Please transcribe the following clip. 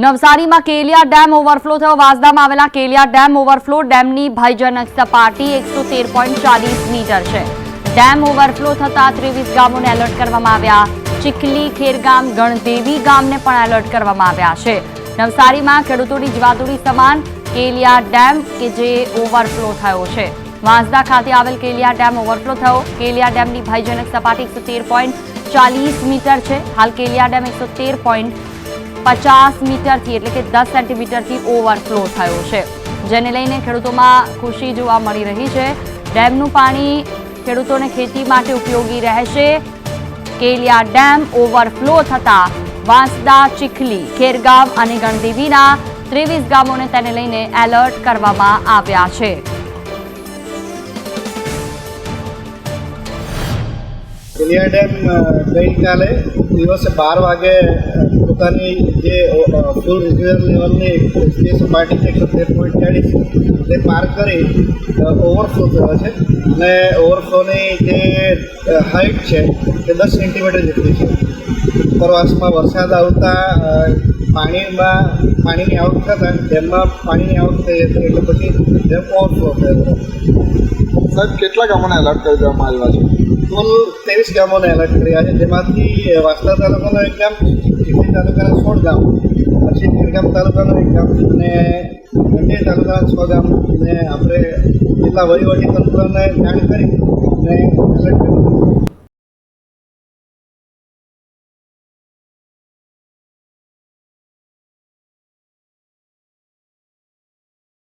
નવસારીમાં કેલિયા dam overflow થયો. વાંસદામાં આવેલા કેલિયા ડેમ ઓવરફ્લો ડેમની ભયજનક સપાટી એકસો તેર પોઈન્ટ ચાલીસ મીટર છે. ડેમ ઓવરફ્લો થતા ત્રેવીસ ગામોને એલર્ટ કરવામાં આવ્યા. ચીખલી, ખેરગામ, ગણદેવી ગામને પણ એલર્ટ કરવામાં આવ્યા છે. નવસારીમાં ખેડૂતોની જીવાદોરી સમાન કેલિયા ડેમ કે જે ઓવરફ્લો થયો છે. વાંસદા ખાતે આવેલ કેલિયા ડેમ ઓવરફ્લો થયો. કેલિયા ડેમની ભયજનક સપાટી એકસો તેર પોઈન્ટ ચાલીસ મીટર છે. હાલ કેલિયા ડેમ એકસો તેર પોઈન્ટ પચાસ મીટરથી એટલે કે દસ સેન્ટીમીટરથી ઓવરફ્લો થયો છે. જેને લઈને ખેડૂતોમાં ખુશી જોવા મળી રહી છે. ડેમનું પાણી ખેડૂતોને ખેતી માટે ઉપયોગી રહેશે. કેલિયા ડેમ ઓવરફ્લો થતા વાંસદા, ચીખલી, ખેરગામ અને ગણદેવીના ત્રેવીસ ગામોને તેને લઈને એલર્ટ કરવામાં આવ્યા છે. કેલિયા ડેમ ગઈકાલે દિવસે બાર વાગે પોતાની જે ફૂલ રિઝર્વ લેવલની જે સપાટી છે તેર પોઈન્ટ ચાલીસ, તે પાર કરી ઓવરફ્લો થયો છે. અને ઓવરફ્લોની જે હાઇટ છે, તે દસ સેન્ટીમીટર જેટલી છે. ઉપરવાસમાં વરસાદ આવતા પાણીમાં, પાણીની આવક થતાં, ડેમમાં પાણીની આવક થઈ હતી, એટલે પછી ડેમ ઓવરફ્લો થયો હતો. સાહેબ, કેટલા ગામોને એલર્ટ કરી દેવામાં આવ્યા છે? કુલ ત્રેવીસ ગામોને એલર્ટ કર્યા છે. જેમાંથી વાસ્તા તાલુકાનો એક ગામ ચીખલી તાલુકાના સોળ ગામ, પછી ગીરગામ તાલુકાનો એક ગામ અને ગંડેર તાલુકાના છ ગામ. ને આપણે જિલ્લા વહીવટી તંત્રને જાણ કરી અને